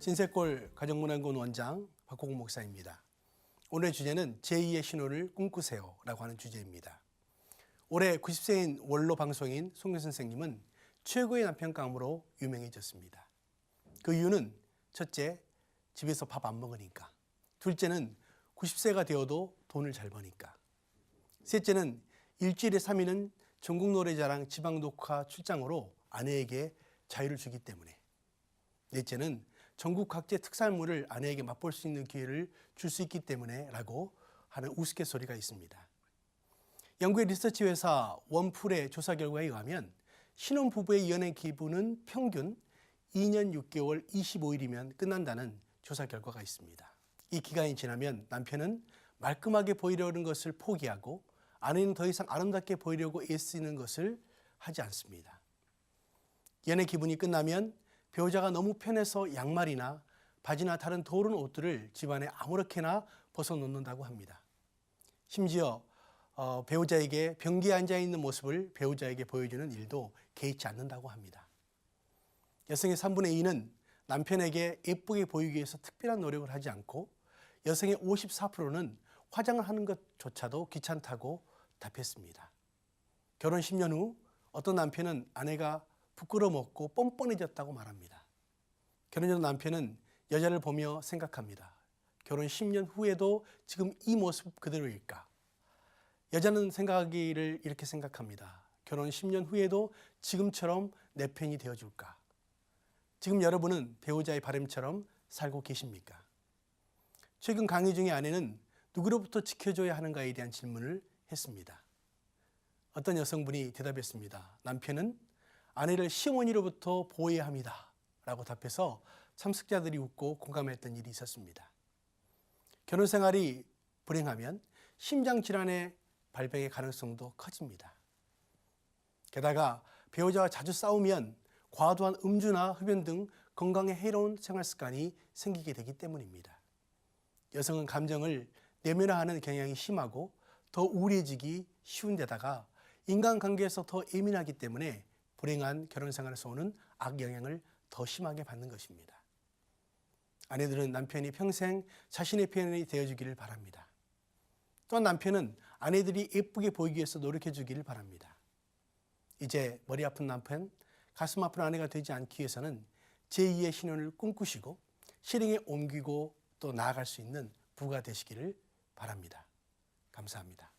진세골 가정문화원 원장 박호국 목사입니다. 오늘의 주제는 제2의 신호를 꿈꾸세요 라고 하는 주제입니다. 올해 90세인 원로 방송인 송교 선생님은 최고의 남편 감으로 유명해졌습니다. 그 이유는 첫째, 집에서 밥 안 먹으니까. 둘째는 90세가 되어도 돈을 잘 버니까. 셋째는 일주일에 3일은 전국 노래자랑 지방 녹화 출장으로 아내에게 자유를 주기 때문에. 넷째는 전국 각지의 특산물을 아내에게 맛볼 수 있는 기회를 줄 수 있기 때문에라고 하는 우스갯소리가 있습니다. 영국의 리서치 회사 원풀의 조사 결과에 의하면 신혼 부부의 연애 기부는 평균 2년 6개월 25일이면 끝난다는 조사 결과가 있습니다. 이 기간이 지나면 남편은 말끔하게 보이려는 것을 포기하고 아내는 더 이상 아름답게 보이려고 애쓰는 것을 하지 않습니다. 연애 기분이 끝나면 배우자가 너무 편해서 양말이나 바지나 다른 더러운 옷들을 집안에 아무렇게나 벗어놓는다고 합니다. 심지어 어, 배우자에게 변기에 앉아 있는 모습을 배우자에게 보여주는 일도 개의치 않는다고 합니다. 여성의 3분의 2는 남편에게 예쁘게 보이기 위해서 특별한 노력을 하지 않고 여성의 54%는 화장을 하는 것조차도 귀찮다고 답했습니다. 결혼 10년 후 어떤 남편은 아내가 부끄러먹고 뻔뻔해졌다고 말합니다. 결혼 전 남편은 여자를 보며 생각합니다. 결혼 10년 후에도 지금 이 모습 그대로일까? 여자는 생각하기를 이렇게 생각합니다. 결혼 10년 후에도 지금처럼 내 편이 되어줄까? 지금 여러분은 배우자의 바람처럼 살고 계십니까? 최근 강의 중에 아내는 누구로부터 지켜줘야 하는가에 대한 질문을 했습니다. 어떤 여성분이 대답했습니다. 남편은 아내를 시어머니로부터 보호해야 합니다. 라고 답해서 참석자들이 웃고 공감했던 일이 있었습니다. 결혼 생활이 불행하면 심장 질환의 발병의 가능성도 커집니다. 게다가 배우자와 자주 싸우면 과도한 음주나 흡연 등 건강에 해로운 생활 습관이 생기게 되기 때문입니다. 여성은 감정을 내면화하는 경향이 심하고 더 우울해지기 쉬운 데다가 인간관계에서 더 예민하기 때문에 불행한 결혼 생활에서 오는 악영향을 더 심하게 받는 것입니다. 아내들은 남편이 평생 자신의 편이 되어주기를 바랍니다. 또한 남편은 아내들이 예쁘게 보이기 위해서 노력해 주기를 바랍니다. 이제 머리 아픈 남편, 가슴 아픈 아내가 되지 않기 위해서는 제2의 신혼을 꿈꾸시고 실행에 옮기고 또 나아갈 수 있는 부가 되시기를 바랍니다. 감사합니다.